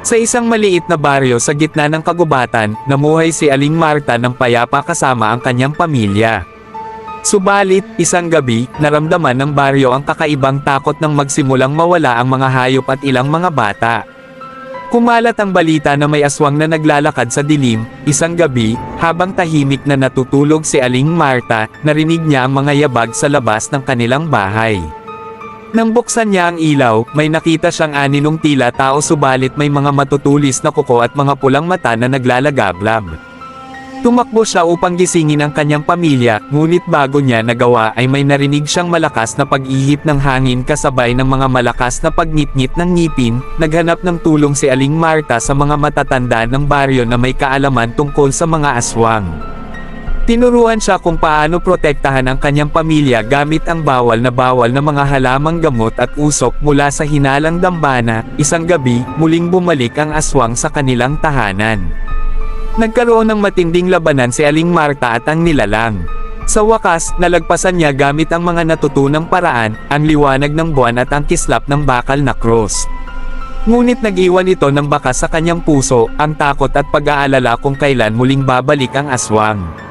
Sa isang maliit na baryo sa gitna ng kagubatan, namuhay si Aling Marta ng payapa kasama ang kanyang pamilya. Subalit, isang gabi, naramdaman ng baryo ang kakaibang takot nang magsimulang mawala ang mga hayop at ilang mga bata. Kumalat ang balita na may aswang na naglalakad sa dilim, isang gabi, habang tahimik na natutulog si Aling Marta, narinig niya ang mga yabag sa labas ng kanilang bahay. Nang buksan niya ang ilaw, may nakita siyang aninong tila tao subalit may mga matutulis na kuko at mga pulang mata na naglalagablab. Tumakbo siya upang gisingin ang kanyang pamilya, ngunit bago niya nagawa ay may narinig siyang malakas na pag-ihip ng hangin kasabay ng mga malakas na pagnitngit ng ngipin, naghanap ng tulong si Aling Marta sa mga matatanda ng baryo na may kaalaman tungkol sa mga aswang. Tinuruan siya kung paano protektahan ang kanyang pamilya gamit ang bawal na bawal na mga halamang gamot at usok mula sa hinalang dambana, isang gabi, muling bumalik ang aswang sa kanilang tahanan. Nagkaroon ng matinding labanan si Aling Marta at ang nilalang. Sa wakas, nalagpasan niya gamit ang mga natutunang paraan, ang liwanag ng buwan at ang kislap ng bakal na cross. Ngunit nag-iwan ito ng bakas sa kanyang puso, ang takot at pag-aalala kung kailan muling babalik ang aswang.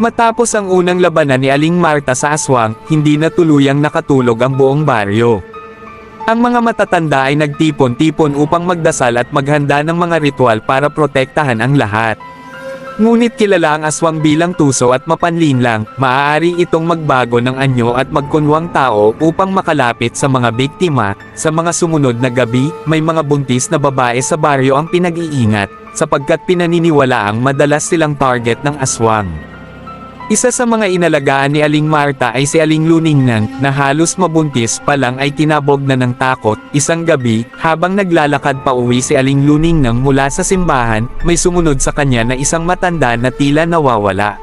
Matapos ang unang labanan ni Aling Marta sa aswang, hindi na tuluyang nakatulog ang buong baryo. Ang mga matatanda ay nagtipon-tipon upang magdasal at maghanda ng mga ritual para protektahan ang lahat. Ngunit kilala ang aswang bilang tuso at mapanlinlang, maaari itong magbago ng anyo at magkunwang tao upang makalapit sa mga biktima. Sa mga sumunod na gabi, may mga buntis na babae sa baryo ang pinag-iingat, sapagkat pinaniniwalaang madalas silang target ng aswang. Isa sa mga inalagaan ni Aling Marta ay si Aling Luningnan, na halos mabuntis pa lang ay tinabog na ng takot. Isang gabi, habang naglalakad pa uwi si Aling Luningnan mula sa simbahan, may sumunod sa kanya na isang matanda na tila nawawala.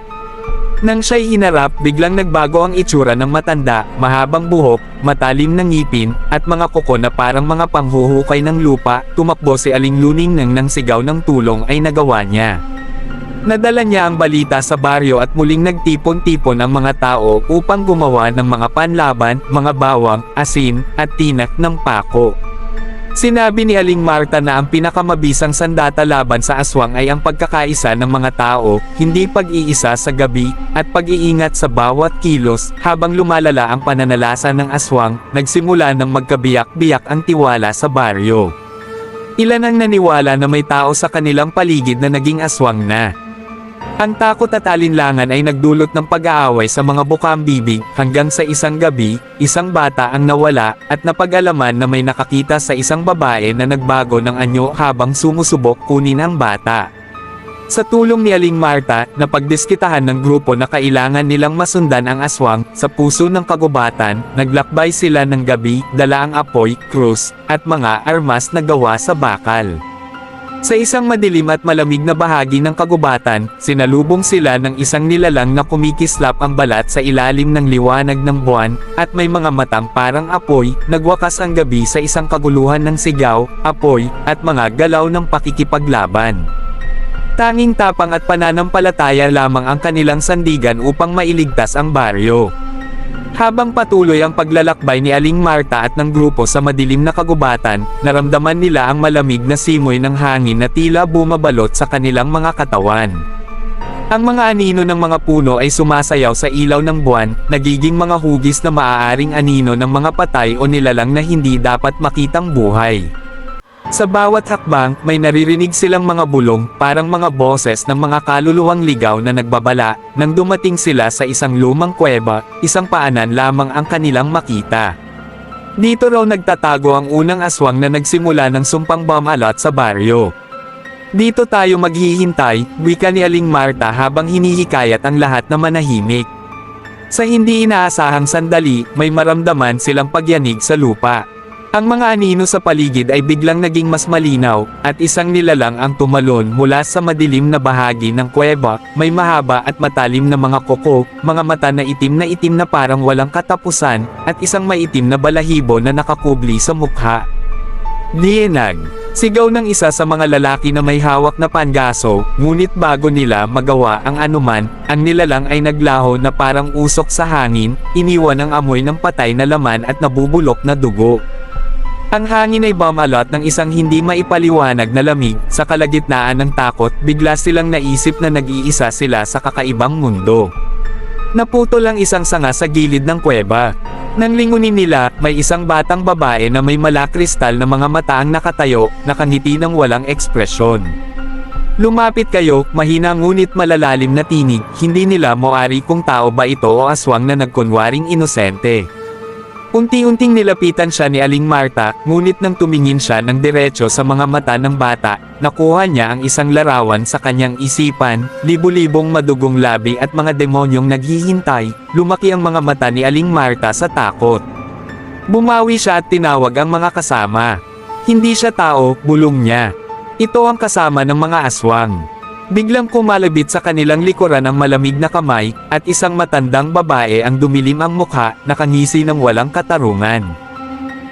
Nang siya'y hinarap, biglang nagbago ang itsura ng matanda, mahabang buhok, matalim na ngipin, at mga kuko na parang mga panghuhukay ng lupa, tumakbo si Aling Luningnan ng sigaw ng tulong ay nagawa niya. Nadala niya ang balita sa baryo at muling nagtipon-tipon ang mga tao upang gumawa ng mga panlaban, mga bawang, asin, at tinak ng pako. Sinabi ni Aling Marta na ang pinakamabisang sandata laban sa aswang ay ang pagkakaisa ng mga tao, hindi pag-iisa sa gabi, at pag-iingat sa bawat kilos, habang lumalala ang pananalasa ng aswang, nagsimula ng magkabiyak-biyak ang tiwala sa baryo. Ilan ang naniwala na may tao sa kanilang paligid na naging aswang na. Ang takot at alinlangan ay nagdulot ng pag-aaway sa mga bukang bibig, hanggang sa isang gabi, isang bata ang nawala, at napag-alaman na may nakakita sa isang babae na nagbago ng anyo habang sumusubok kunin ang bata. Sa tulong ni Aling Marta, napagdiskitahan ng grupo na kailangan nilang masundan ang aswang, sa puso ng kagubatan, naglakbay sila ng gabi, dala ang apoy, krus, at mga armas na gawa sa bakal. Sa isang madilim at malamig na bahagi ng kagubatan, sinalubong sila ng isang nilalang na kumikislap ang balat sa ilalim ng liwanag ng buwan, at may mga matang parang apoy, nagwakas ang gabi sa isang kaguluhan ng sigaw, apoy, at mga galaw ng pakikipaglaban. Tanging tapang at pananampalataya lamang ang kanilang sandigan upang mailigtas ang baryo. Habang patuloy ang paglalakbay ni Aling Marta at ng grupo sa madilim na kagubatan, naramdaman nila ang malamig na simoy ng hangin na tila bumabalot sa kanilang mga katawan. Ang mga anino ng mga puno ay sumasayaw sa ilaw ng buwan, nagiging mga hugis na maaaring anino ng mga patay o nilalang na hindi dapat makitang buhay. Sa bawat hakbang, may naririnig silang mga bulong, parang mga boses ng mga kaluluwang ligaw na nagbabala, nang dumating sila sa isang lumang kuweba, isang paanan lamang ang kanilang makita. Dito raw nagtatago ang unang aswang na nagsimula ng sumpang bamalot sa baryo. Dito tayo maghihintay, wika ni Aling Marta habang hinihikayat ang lahat na manahimik. Sa hindi inaasahang sandali, may maramdaman silang pagyanig sa lupa. Ang mga anino sa paligid ay biglang naging mas malinaw, at isang nilalang ang tumalon mula sa madilim na bahagi ng kuweba, may mahaba at matalim na mga koko, mga mata na itim na itim na parang walang katapusan, at isang maitim na balahibo na nakakubli sa mukha. Lienag. Sigaw ng isa sa mga lalaki na may hawak na pangaso, ngunit bago nila magawa ang anuman, ang nilalang ay naglaho na parang usok sa hangin, iniwan ang amoy ng patay na laman at nabubulok na dugo. Ang hangin ay bumalot ng isang hindi maipaliwanag na lamig, sa kalagitnaan ng takot, bigla silang naisip na nag-iisa sila sa kakaibang mundo. Naputol ang isang sanga sa gilid ng kuweba. Nang lingunin nila, may isang batang babae na may malakristal na mga mata ang nakatayo, nakangiti ng walang ekspresyon. Lumapit kayo, mahina ngunit malalalim na tinig, hindi nila moari kung tao ba ito o aswang na nagkunwaring inosente. Unti-unting nilapitan siya ni Aling Marta, ngunit nang tumingin siya ng diretso sa mga mata ng bata, nakuha niya ang isang larawan sa kanyang isipan, libu-libong madugong labi at mga demonyong naghihintay, lumaki ang mga mata ni Aling Marta sa takot. Bumawi siya at tinawag ang mga kasama. Hindi siya tao, bulong niya. Ito ang kasama ng mga aswang. Biglang kumalabit sa kanilang likuran ang malamig na kamay, at isang matandang babae ang dumilim ang mukha, nakangisi ng walang katarungan.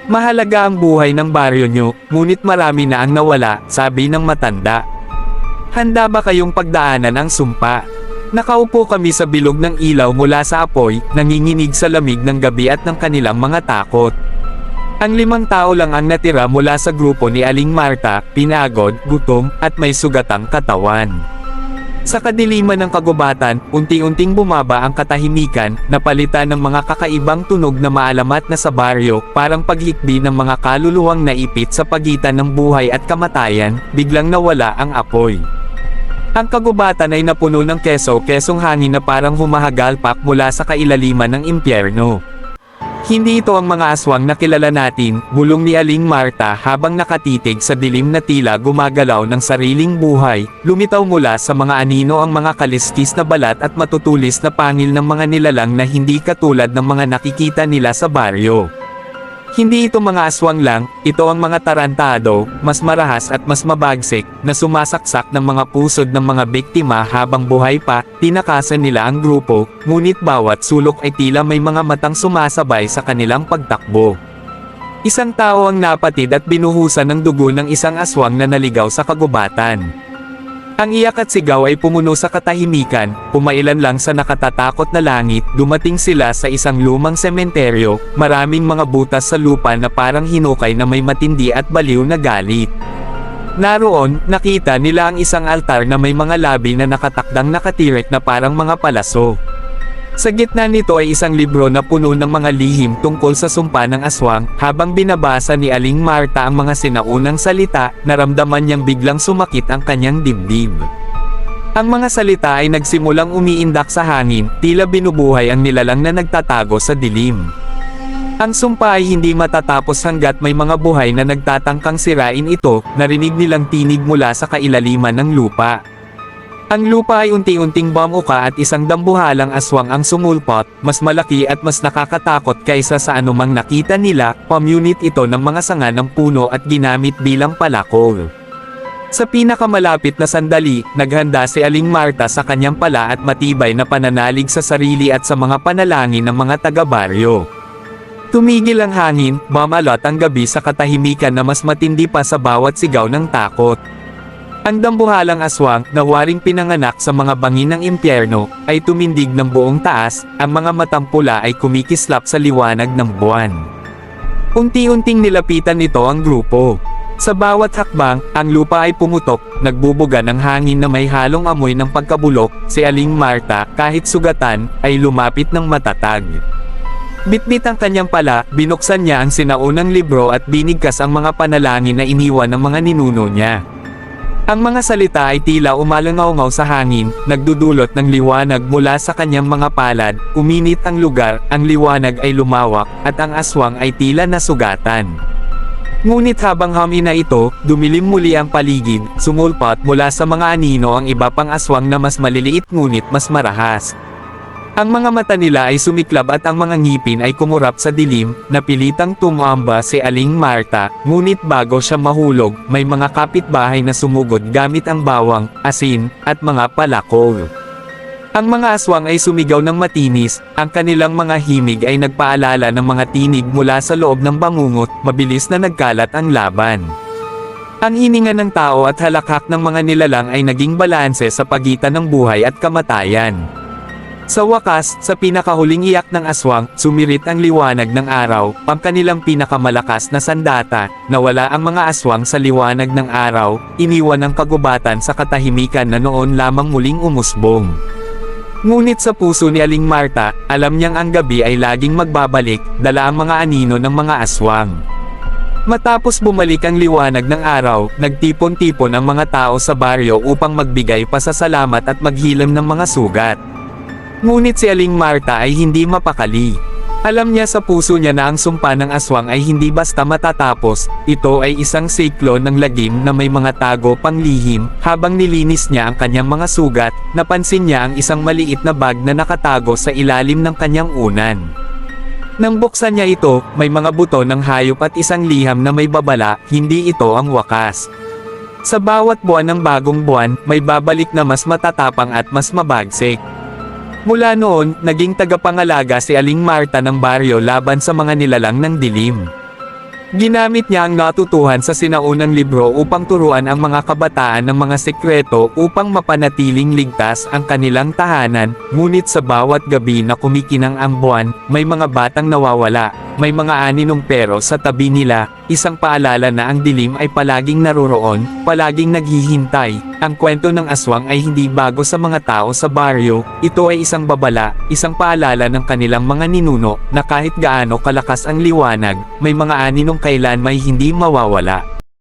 Mahalaga ang buhay ng baryo nyo, ngunit marami na ang nawala, sabi ng matanda. Handa ba kayong pagdaanan ang sumpa? Nakaupo kami sa bilog ng ilaw mula sa apoy, nanginginig sa lamig ng gabi at ng kanilang mga takot. Ang limang tao lang ang natira mula sa grupo ni Aling Marta, pinagod, gutom, at may sugatang katawan. Sa kadiliman ng kagubatan, unti-unting bumaba ang katahimikan, napalitan ng mga kakaibang tunog na maalamat na sa baryo, parang paghikbi ng mga kaluluwang naipit sa pagitan ng buhay at kamatayan, biglang nawala ang apoy. Ang kagubatan ay napuno ng keso-kesong hangin na parang humahagalpak mula sa kailaliman ng impyerno. Hindi ito ang mga aswang na kilala natin, bulong ni Aling Marta habang nakatitig sa dilim na tila gumagalaw ng sariling buhay, lumitaw mula sa mga anino ang mga kaliskis na balat at matutulis na pangil ng mga nilalang na hindi katulad ng mga nakikita nila sa baryo. Hindi ito mga aswang lang, ito ang mga tarantado, mas marahas at mas mabagsik, na sumasaksak ng mga pusod ng mga biktima habang buhay pa, tinakasan nila ang grupo, ngunit bawat sulok ay tila may mga matang sumasabay sa kanilang pagtakbo. Isang tao ang napatid at binuhusan ng dugo ng isang aswang na naligaw sa kagubatan. Ang iyak at sigaw ay pumuno sa katahimikan, pumailan lang sa nakatatakot na langit, dumating sila sa isang lumang sementeryo, maraming mga butas sa lupa na parang hinukay na may matindi at baliw na galit. Naroon, nakita nila ang isang altar na may mga labi na nakatakdang nakatirek na parang mga palaso. Sa gitna nito ay isang libro na puno ng mga lihim tungkol sa sumpa ng aswang, habang binabasa ni Aling Marta ang mga sinaunang salita, naramdaman niyang biglang sumakit ang kanyang dibdib. Ang mga salita ay nagsimulang umiindak sa hangin, tila binubuhay ang nilalang na nagtatago sa dilim. Ang sumpa ay hindi matatapos hanggat may mga buhay na nagtatangkang sirain ito, narinig nilang tinig mula sa kailaliman ng lupa. Ang lupa ay unti-unting bumuka at isang dambuhalang aswang ang sumulpot, mas malaki at mas nakakatakot kaysa sa anumang nakita nila, pamunit ito ng mga sanga ng puno at ginamit bilang palakol. Sa pinakamalapit na sandali, naghanda si Aling Marta sa kanyang pala at matibay na pananalig sa sarili at sa mga panalangin ng mga taga-baryo. Tumigil ang hangin, bumalot ang gabi sa katahimikan na mas matindi pa sa bawat sigaw ng takot. Ang dambuhalang aswang, na waring pinanganak sa mga bangin ng impyerno, ay tumindig ng buong taas, ang mga matang pula ay kumikislap sa liwanag ng buwan. Unti-unting nilapitan nito ang grupo. Sa bawat hakbang, ang lupa ay pumutok, nagbubuga ng hangin na may halong amoy ng pagkabulok, si Aling Marta, kahit sugatan, ay lumapit ng matatag. Bitbit ang kanyang pala, binuksan niya ang sinaunang libro at binigkas ang mga panalangin na iniwan ng mga ninuno niya. Ang mga salita ay tila umalangaw sa hangin, nagdudulot ng liwanag mula sa kanyang mga palad, uminit ang lugar, ang liwanag ay lumawak, at ang aswang ay tila nasugatan. Ngunit habang hamina ito, dumilim muli ang paligid, sumulpat mula sa mga anino ang iba pang aswang na mas maliliit ngunit mas marahas. Ang mga mata nila ay sumiklab at ang mga ngipin ay kumurap sa dilim, napilitang tumamba si Aling Marta, ngunit bago siya mahulog, may mga kapitbahay na sumugod gamit ang bawang, asin, at mga palakol. Ang mga aswang ay sumigaw ng matinis, ang kanilang mga himig ay nagpaalala ng mga tinig mula sa loob ng bangungot, mabilis na nagkalat ang laban. Ang hininga ng tao at halakhak ng mga nilalang ay naging balanse sa pagitan ng buhay at kamatayan. Sa wakas, sa pinakahuling iyak ng aswang, sumirit ang liwanag ng araw, ang kanilang pinakamalakas na sandata, nawala ang mga aswang sa liwanag ng araw, iniwan ang kagubatan sa katahimikan na noon lamang muling umusbong. Ngunit sa puso ni Aling Marta, alam niyang ang gabi ay laging magbabalik, dala ang mga anino ng mga aswang. Matapos bumalik ang liwanag ng araw, nagtipon-tipon ang mga tao sa baryo upang magbigay pasasalamat at maghilom ng mga sugat. Ngunit si Aling Marta ay hindi mapakali. Alam niya sa puso niya na ang sumpa ng aswang ay hindi basta matatapos, ito ay isang siklo ng lagim na may mga tago panglihim, habang nilinis niya ang kanyang mga sugat, napansin niya ang isang maliit na bag na nakatago sa ilalim ng kanyang unan. Nang buksan niya ito, may mga buto ng hayop at isang liham na may babala, hindi ito ang wakas. Sa bawat buwan ng bagong buwan, may babalik na mas matatapang at mas mabagsik. Mula noon, naging tagapangalaga si Aling Marta ng baryo laban sa mga nilalang ng dilim. Ginamit niya ang natutuhan sa sinaunang libro upang turuan ang mga kabataan ng mga sekreto upang mapanatiling ligtas ang kanilang tahanan, ngunit sa bawat gabi na kumikinang ang buwan, may mga batang nawawala, may mga aninong pero sa tabi nila, isang paalala na ang dilim ay palaging naroroon, palaging naghihintay. Ang kwento ng aswang ay hindi bago sa mga tao sa baryo, ito ay isang babala, isang paalala ng kanilang mga ninuno, na kahit gaano kalakas ang liwanag, may mga aninong kailan may hindi mawawala.